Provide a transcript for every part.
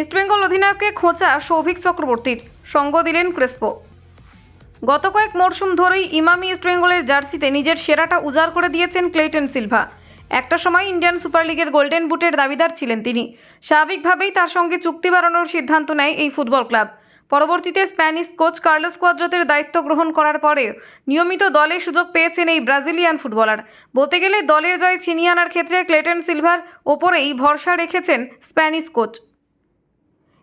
ইস্টবেঙ্গল অধিনায়ককে খোঁচা সৌভিক চক্রবর্তীর। সঙ্গ দিলেন ক্রেসপো। গত কয়েক মরশুম ধরেই ইমামি ইস্টবেঙ্গলের জার্সিতে নিজের সেরাটা উজাড় করে দিয়েছেন ক্লেটন সিলভা। একটা সময় ইন্ডিয়ান সুপার লিগের গোল্ডেন বুটের দাবিদার ছিলেন তিনি। স্বাভাবিকভাবেই তার সঙ্গে চুক্তি বাড়ানোর সিদ্ধান্ত নেয় এই ফুটবল ক্লাব। পরবর্তীতে স্প্যানিশ কোচ কার্লোস কোয়াদ্রাতের দায়িত্ব গ্রহণ করার পরে নিয়মিত দলে সুযোগ পেয়েছেন এই ব্রাজিলিয়ান ফুটবলার। বলতে গেলে দলের জয় ছিনিয়ে আনার ক্ষেত্রে ক্লেটন সিলভার ওপরেই ভরসা রেখেছেন স্প্যানিশ কোচ।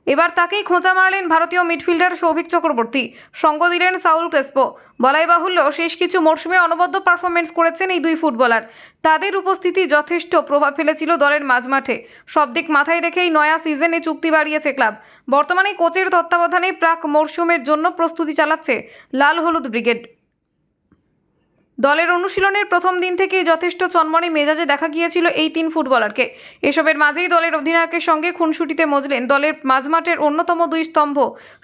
এবার তাকেই খোঁচা মারলেন ভারতীয় মিডফিল্ডার সৌভিক চক্রবর্তী। সঙ্গ দিলেন সাউল ক্রেসপো। বলাই বাহুল্য, শেষ কিছু মরশুমে অনবদ্য পারফরমেন্স করেছেন এই দুই ফুটবলার। তাদের উপস্থিতি যথেষ্ট প্রভাব ফেলেছিল দলের মাঝমাঠে। সব দিক মাথায় রেখেই নয়া সিজনে চুক্তি বাড়িয়েছে ক্লাব। বর্তমানে কোচের তত্ত্বাবধানে প্রাক মরশুমের জন্য প্রস্তুতি চালাচ্ছে লাল হলুদ ব্রিগেড। দলের অনুশীলনের প্রথম দিন থেকেই যথেষ্ট চনমনে মেজাজে দেখা গিয়েছিল এই তিন ফুটবলারকে। এসবের মাঝেই দলের অধিনায়কের সঙ্গে খুনসুটিতে মজলেন দলের মাঝমাঠের অন্যতম দুই স্তম্ভ,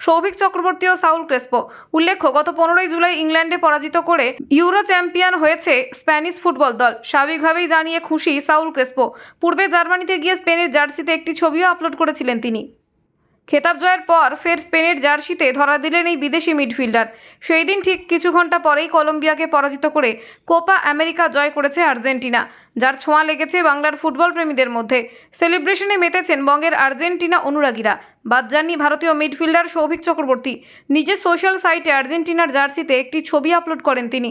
সৌভিক চক্রবর্তী ও সাউল ক্রেসপো। উল্লেখ্য, গত পনেরোই জুলাই ইংল্যান্ডে পরাজিত করে ইউরো চ্যাম্পিয়ন হয়েছে স্প্যানিশ ফুটবল দল। স্বাভাবিকভাবেই জানিয়ে খুশি সাউল ক্রেসপো। পূর্বে জার্মানিতে গিয়ে স্পেনের জার্সিতে একটি ছবিও আপলোড করেছিলেন তিনি। খেতাব জয়ের পর ফের স্পেনের জার্সিতে ধরা দিলেন এই বিদেশি মিডফিল্ডার। সেই দিন ঠিক কিছু ঘণ্টা পরেই কলম্বিয়াকে পরাজিত করে কোপা আমেরিকা জয় করেছে আর্জেন্টিনা, যার ছোঁয়া লেগেছে বাংলার ফুটবল প্রেমীদের মধ্যে। সেলিব্রেশনে মেতেছেন বঙ্গের আর্জেন্টিনা অনুরাগীরা। বাদ যাননি ভারতীয় মিডফিল্ডার সৌভিক চক্রবর্তী। নিজের সোশ্যাল সাইটে আর্জেন্টিনার জার্সিতে একটি ছবি আপলোড করেন তিনি।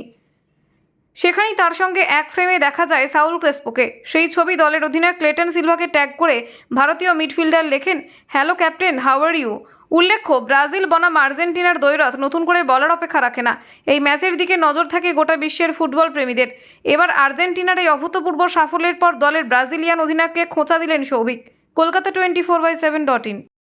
সেখানেই তার সঙ্গে এক ফ্রেমে দেখা যায় সাউল ক্রেসপোকে। সেই ছবি দলের অধিনায়ক ক্লেটন সিলভাকে ট্যাগ করে ভারতীয় মিডফিল্ডার লেখেন, hello, captain, how are you? উল্লেখ্য, ব্রাজিল বনাম আর্জেন্টিনার দৈরথ নতুন করে বলার অপেক্ষা রাখে না। এই ম্যাচের দিকে নজর থাকে গোটা বিশ্বের ফুটবল প্রেমীদের। এবার আর্জেন্টিনার এই অভূতপূর্ব সাফল্যের পর দলের ব্রাজিলিয়ান অধিনায়ককে খোঁচা দিলেন Souvik. Kolkata twenty four by seven dot in.